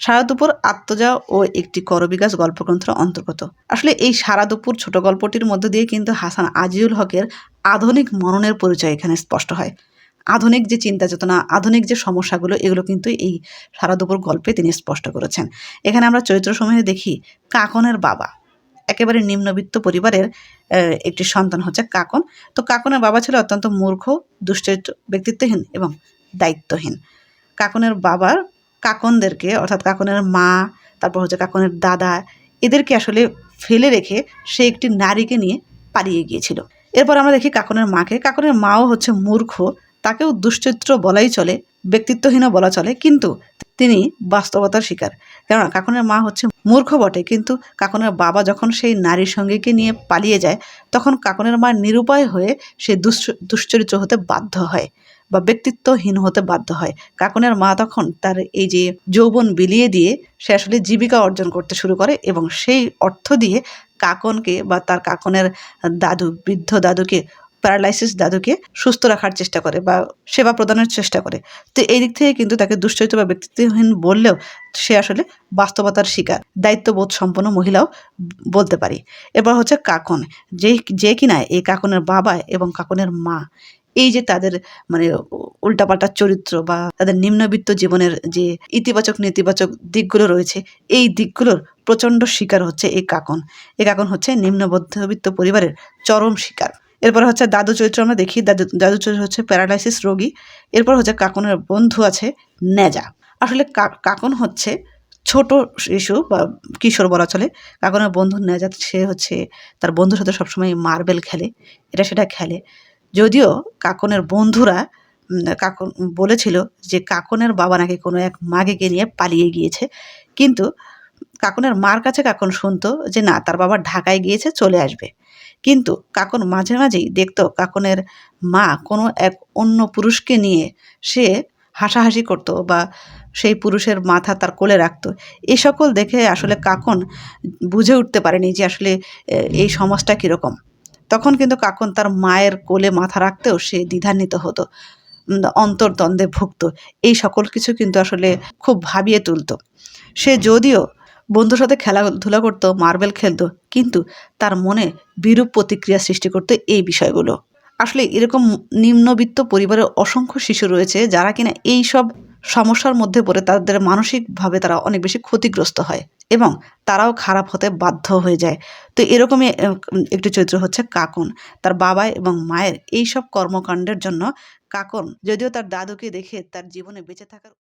সারা দুপুর আত্মজা ও একটি করবিকাশ গল্পগ্রন্থের অন্তর্গত। আসলে এই সারা দুপুর ছোট গল্পটির মধ্য দিয়ে কিন্তু হাসান আজিউল হকের আধুনিক মননের পরিচয় এখানে স্পষ্ট হয়। আধুনিক যে চিন্তা চেতনা আধুনিক যে সমস্যাগুলো, এগুলো কিন্তু এই সারা দুপুর গল্পে তিনি স্পষ্ট করেছেন। এখানে আমরা চরিত্র সমূহে দেখি কাকনের বাবা। একেবারে নিম্নবিত্ত পরিবারের একটি সন্তান হচ্ছে কাকন। তো কাকনের বাবা ছিল অত্যন্ত মূর্খ, দুশ্চরিত্র, ব্যক্তিত্বহীন এবং দায়িত্বহীন। কাকনের বাবার কাকনদেরকে, অর্থাৎ কাকনের মা, তারপর হচ্ছে কাকনের দাদা, এদেরকে আসলে ফেলে রেখে সে একটি নারীকে নিয়ে পালিয়ে গিয়েছিল। এরপর আমরা দেখি কাকনের মাকে। কাকনের মাও হচ্ছে মূর্খ, তাকেও দুশ্চরিত্র বলাই চলে, ব্যক্তিত্বহীনও বলা চলে, কিন্তু তিনি বাস্তবতার শিকার। কেননা কাকনের মা হচ্ছে মূর্খ বটে, কিন্তু কাকনের বাবা যখন সেই নারীর সঙ্গীকে নিয়ে পালিয়ে যায়, তখন কাকনের মা নিরুপায় হয়ে সে দুশ্চ- দুশ্চরিত্র হতে বাধ্য হয়। বা ব্যক্তিত্বহীন হতে বাধ্য হয়। কাকনের মা তখন তার এই যে যৌবন বিলিয়ে দিয়ে সে আসলে জীবিকা অর্জন করতে শুরু করে এবং সেই অর্থ দিয়ে কাকনকে বা তার কাকনের দাদু, বৃদ্ধ দাদুকে প্যারালাইসিস দাদুকে সুস্থ রাখার চেষ্টা করে বা সেবা প্রদানের চেষ্টা করে। তো এই দিক থেকে কিন্তু তাকে দুশ্চরিত্র বা ব্যক্তিত্বহীন বললেও সে আসলে বাস্তবতার শিকার, দায়িত্ববোধ সম্পন্ন মহিলাও বলতে পারি। এবার হচ্ছে কাকন। যে যে কিনা এই কাকনের বাবা এবং কাকনের মা এই যে তাদের মানে উল্টাপাল্টা চরিত্র বা তাদের নিম্নবিত্ত জীবনের যে ইতিবাচক, নেতিবাচক দিকগুলো রয়েছে, এই দিকগুলোর প্রচণ্ড শিকার হচ্ছে এই কাকন। এই কাকন হচ্ছে নিম্ন মধ্যবিত্ত পরিবারের চরম শিকার। এরপর হচ্ছে দাদু চরিত্র আমরা দেখি। দাদু দাদু চরিত্র হচ্ছে প্যারালাইসিস রোগী। এরপর হচ্ছে কাকনের বন্ধু আছে নেজা আসলে কাকন হচ্ছে ছোট শিশু বা কিশোর বলা চলে। কাকনের বন্ধু নেজা সে হচ্ছে তার বন্ধুর সাথে সবসময় মার্বেল খেলে। এটা সেটা খেলে। যদিও কাকনের বন্ধুরা কাকন বলেছিল যে কাকনের বাবা নাকি কোনো এক মাগেকে নিয়ে পালিয়ে গিয়েছে। কিন্তু কাকনের মার কাছে কাকন শুনতো যে না, তার বাবা ঢাকায় গিয়েছে, চলে আসবে। কিন্তু কাকন মাঝে মাঝেই দেখতো কাকনের মা কোনো এক অন্য পুরুষকে নিয়ে সে হাসাহাসি করতো বা সেই পুরুষের মাথা তার কোলে রাখতো। এই সকল দেখে আসলে কাকন বুঝে উঠতে পারেনি যে আসলে এই সমাজটা কীরকম। তখন কিন্তু কাকন তার মায়ের কোলে মাথা রাখতেও সে দ্বিধান্বিত হতো অন্তর্দ্বন্দ্বে ভুগত। এই সকল কিছু কিন্তু আসলে খুব ভাবিয়ে তুলতো। সে যদিও বন্ধুর সাথে খেলাধুলা করতো, মার্বেল খেলতো, কিন্তু তার মনে বিরূপ প্রতিক্রিয়া সৃষ্টি করতো এই বিষয়গুলো। আসলে এরকম নিম্নবিত্ত পরিবারের অসংখ্য শিশু রয়েছে যারা কিনা এই সব সমস্যার মধ্যে পড়ে তাদের মানসিকভাবে তারা অনেক বেশি ক্ষতিগ্রস্ত হয় এবং তারাও খারাপ হতে বাধ্য হয়ে যায়। তো এরকমই একটি চরিত্র হচ্ছে কাকন। তার বাবা এবং মায়ের এই সব কর্মকাণ্ডের জন্য কাকন, যদিও তার দাদুকে দেখে তার জীবনে বেঁচে থাকার